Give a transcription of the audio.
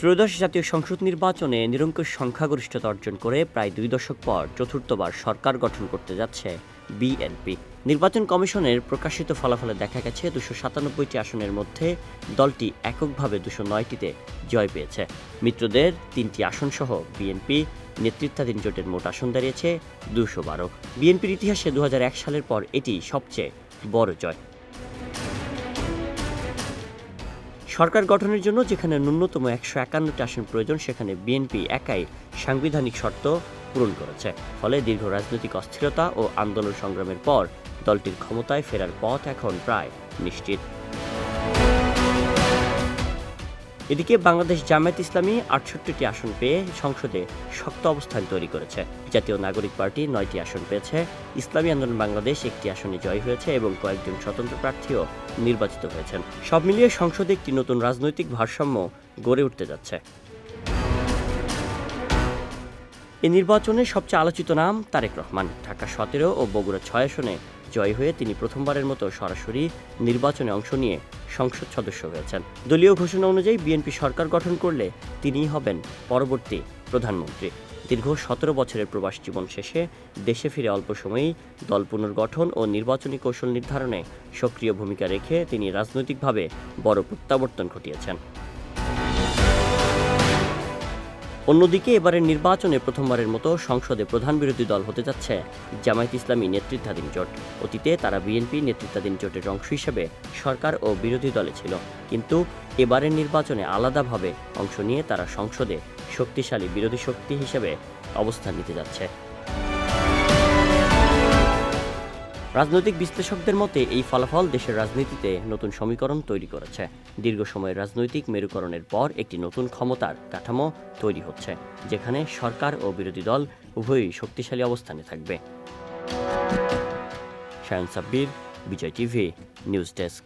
ত্রয়োদশ জাতীয় সংসদ নির্বাচনে নিরঙ্কুশ সংখ্যাগরিষ্ঠতা অর্জন করে প্রায় দুই দশক পর চতুর্থবার সরকার গঠন করতে যাচ্ছে বিএনপি। নির্বাচন কমিশনের প্রকাশিত ফলাফলে দেখা গেছে দুশো সাতানব্বইটি আসনের মধ্যে দলটি এককভাবে দুশো নয়টিতে জয় পেয়েছে। মিত্রদের তিনটি আসনসহ বিএনপি নেতৃত্বাধীন জোটের মোট আসন দাঁড়িয়েছে দুশো বারো। বিএনপির ইতিহাসে দু হাজার এক সালের পর এটি সবচেয়ে বড় জয়। সরকার গঠনের জন্য যেখানে ন্যূনতম একশো একান্নটি আসন প্রয়োজন, সেখানে বিএনপি একাই সাংবিধানিক শর্ত পূরণ করেছে। ফলে দীর্ঘ রাজনৈতিক অস্থিরতা ও আন্দোলন সংগ্রামের পর দলটির ক্ষমতায় ফেরার পথ এখন প্রায় নিশ্চিত। এদিকে বাংলাদেশ জামায়াত ইসলামী আটষট্টিটি আসন পেয়ে সংসদে শক্ত অবস্থান তৈরি করেছে। জাতীয় নাগরিক পার্টি নয়টি আসন পেয়েছে। ইসলামী আন্দোলন বাংলাদেশ একটি আসনে জয় হয়েছে এবং কয়েকজন স্বতন্ত্র প্রার্থীও নির্বাচিত হয়েছেন। সব মিলিয়ে সংসদে একটি নতুন রাজনৈতিক ভারসাম্য গড়ে উঠতে যাচ্ছে। এই নির্বাচনে সবচেয়ে আলোচিত নাম তারেক রহমান। ঢাকা সতেরো ও বগুড়া ছয় আসনে জয় হয়ে তিনি প্রথমবারের মতো সরাসরি নির্বাচনে অংশ নিয়ে সংসদ সদস্য হয়েছেন। দলীয় ঘোষণা অনুযায়ী বিএনপি সরকার গঠন করলে তিনিই হবেন পরবর্তী প্রধানমন্ত্রী। দীর্ঘ সতেরো বছরের প্রবাস জীবন শেষে দেশে ফিরে অল্প সময়েই দল পুনর্গঠন ও নির্বাচনী কৌশল নির্ধারণে সক্রিয় ভূমিকা রেখে তিনি রাজনৈতিকভাবে বড় প্রত্যাবর্তন ঘটিয়েছেন। অন্যদিকে এবারের নির্বাচনে প্রথমবারের মতো সংসদে প্রধান বিরোধী দল হতে যাচ্ছে। জামায়াত ইসলামী নেতৃত্বাধীন জোট। অতীতে তারা বিএনপি নেতৃত্বাধীন জোটের অংশ হিসেবে সরকার ও বিরোধী দলে ছিল। কিন্তু এবারের নির্বাচনে আলাদাভাবে অংশ নিয়ে তারা সংসদে শক্তিশালী বিরোধী শক্তি হিসেবে অবস্থান নিতে যাচ্ছে। রাজনৈতিক বিশ্লেষকদের মতে, এই ফলাফল দেশের রাজনীতিতে নতুন সমীকরণ তৈরি করেছে। দীর্ঘ সময়ের রাজনৈতিক মেরুকরণের পর একটি নতুন ক্ষমতার কাঠামো তৈরি হচ্ছে, যেখানে সরকার ও বিরোধী দল উভয়ই শক্তিশালী অবস্থানে থাকবে। Shayan Sabbir, Bijoy TV, news desk.